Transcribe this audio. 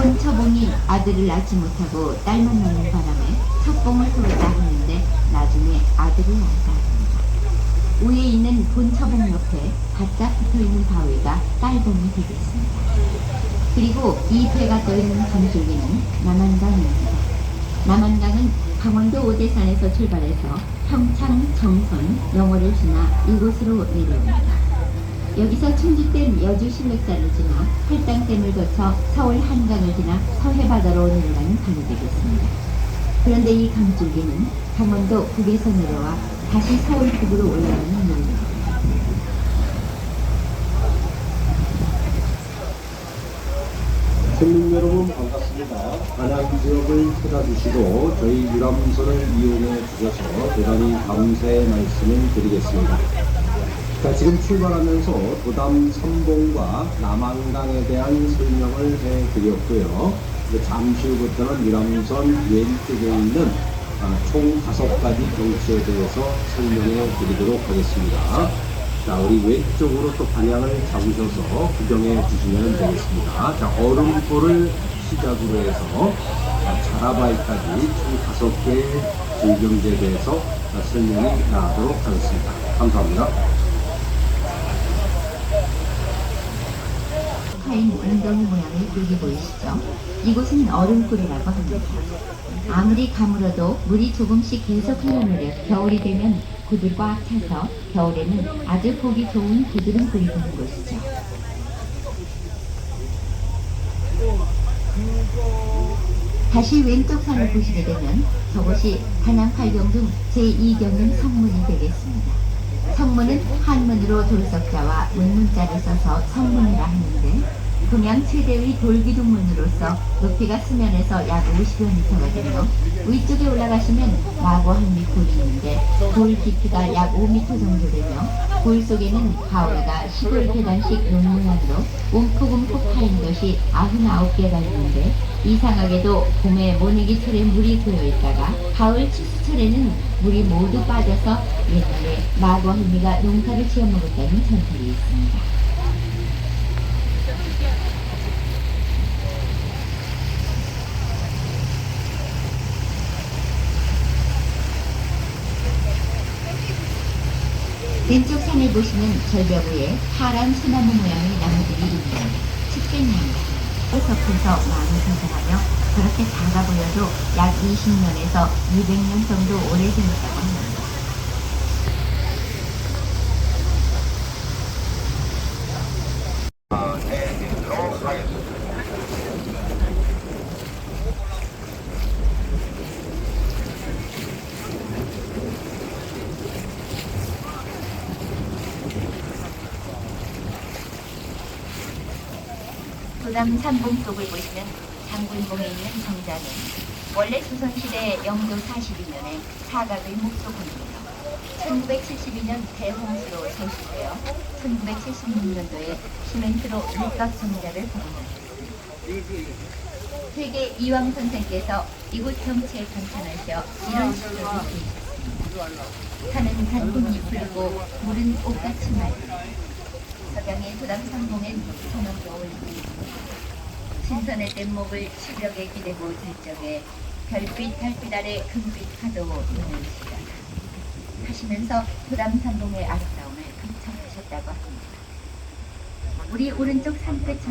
본처봉이 아들을 낳지 못하고 딸만 낳는 바람에 첫봉을 후르다 했는데 나중에 아들을 낳았다 합니다. 위에 있는 본처봉 옆에 바짝 붙어있는 바위가 딸봉이 되겠습니다. 그리고 이 배가 떠있는 강줄기는 남한강입니다. 남한강은 강원도 오대산에서 출발해서 평창, 정선, 영월을 지나 이곳으로 내려옵니다. 여기서 충주댐 여주신맥산을 지나 팔당댐을 거쳐 서울 한강을 지나 서해바다로 내려가는 강이 되겠습니다. 그런데 이 강줄기는 강원도 북에서 내려와 다시 서울 북으로 올라가는 물입니다. 국민 여러분 반갑습니다. 안양 지역을 찾아주시고 저희 유람선을 이용해 주셔서 대단히 감사의 말씀을 드리겠습니다. 자, 지금 출발하면서 도담 선봉과 남한강에 대한 설명을 해드렸고요. 잠시 후부터는 유람선 왼쪽에 있는 아, 총 다섯 가지 경치에 대해서 설명해 드리도록 하겠습니다. 자, 우리 왼쪽으로 또 방향을 잡으셔서 구경해 주시면 되겠습니다. 자, 얼음골을 시작으로 해서 자, 자라바이까지 총 다섯 개의 질경지에 대해서 자, 설명이 나가도록 하겠습니다. 감사합니다. 파인 웅덩이 모양의 굴이 보이시죠? 이곳은 얼음굴이라고 합니다. 아무리 가물어도 물이 조금씩 계속 흘러내려 겨울이 되면 굴이 꽉 차서 겨울에는 아주 보기 좋은 굴이 되는 곳이죠. 다시 왼쪽 산을 보시게 되면 저곳이 한양 팔경 중 제2경은 성문이 되겠습니다. 성문은 한문으로 돌석자와 문문자를 써서 성문이라 하는데 동양 최대의 돌기둥문으로서 높이가 수면에서 약 50여 미터가 되며 위쪽에 올라가시면 마고한미 굴이 있는데 돌 깊이가 약 5미터 정도 되며 굴 속에는 가오리가 시골 계단식 논 모양으로 움푹움푹 파인 것이 99개가 있는데 이상하게도 봄에 모내기철에 물이 고여 있다가 가을 추수철에는 물이 모두 빠져서 옛날에 마고할미가 농사를 지어 먹었다는 전설이 있습니다. 왼쪽 산을 보시면 절벽 위에 파란 소나무 모양의 나무들이 있는 축제나무입니다. 숲에서 많이 성장하며 그렇게 작아 보여도 약 20년에서 200년 정도 오래전이라고 합니다. 부담 산봉 쪽을 보시면 장군봉에 있는 정자는 원래 조선시대 영도 42년에 사각의 목소군이며 1972년 대홍수로 소실되어 1976년도에 시멘트로 육각 정자를 복원했습니다. 세계 이왕 선생께서 이곳 경치에 관찰하셔 이런 시적을 그리셨습니다. 산은 단풍이 푸르고 물은 꽃같이 맑고 서경의 도담 상봉엔 소나무가 올리고 신선의 뗏목을 시력에 기대고 들적에 별빛 달빛 아래 금빛 파도 눈을 시다 하시면서 도담 산봉의 아름다움을 감청하셨다고 합니다. 우리 오른쪽 산끝